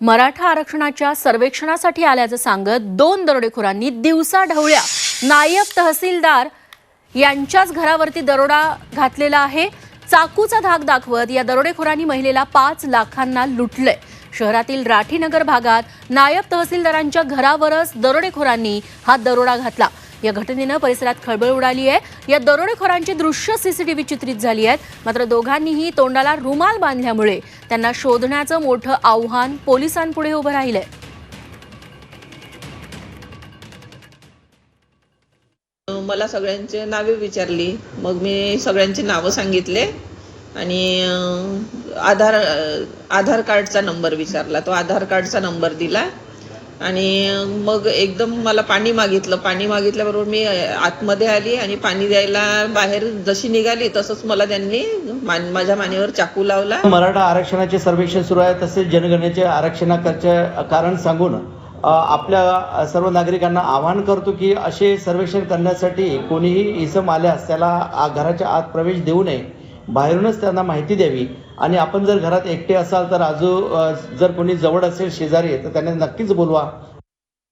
मराठा आरक्षणाच्या सर्वेक्षणासाठी आल्याचं सांगत दोन दरोडेखोरांनी दिवसा ढवळ्या नायब तहसीलदार यांच्याच घरावरती दरोडा घातलेला आहे. चाकूचा धाक दाखवत या दरोडेखोरांनी महिलेला पाच लाखांना लुटलंय. शहरातील राठीनगर भागात नायब तहसीलदारांच्या घरावरच दरोडेखोरांनी हा दरोडा घातला. या घटनेनं परिसरात खळबळ उडाली आहे. या दरोडेखोरांची दृश्य सीसीटीव्ही चित्रित झाली आहेत. मात्र दोघांनीही तोंडाला रुमाल बांधल्यामुळे त्यांना शोधण्याचं मोठं आव्हान पोलिसांपुढे उभं राहिलंय. मला सगळ्यांचे नावे विचारली. मग मी सगळ्यांची नावं सांगितले. आणि आधार आधार कार्डचा नंबर विचारला. तो आधार कार्डचा नंबर दिला. आणि मग एकदम मला पाणी मागितलं. पाणी मागितल्याबरोबर मी आतमध्ये आली आणि पाणी द्यायला बाहेर जशी निघाली तसंच मला त्यांनी मान माझ्या मानेवर चाकू लावला. मराठा आरक्षणाचे सर्वेक्षण सुरू आहे तसेच जनगणनेचे आरक्षणाचे कारण सांगून आपल्या सर्व नागरिकांना आवाहन करतो की असे सर्वेक्षण करण्यासाठी कोणीही इसम आल्यास त्याला घराच्या आत प्रवेश देऊ नये. बाहेरूनच त्यांना माहिती द्यावी. आणि आपण जर घरात एकटे असाल तर आजू जर कोणी जवळ असेल शेजारी तर त्यांना नक्कीच बोलवा.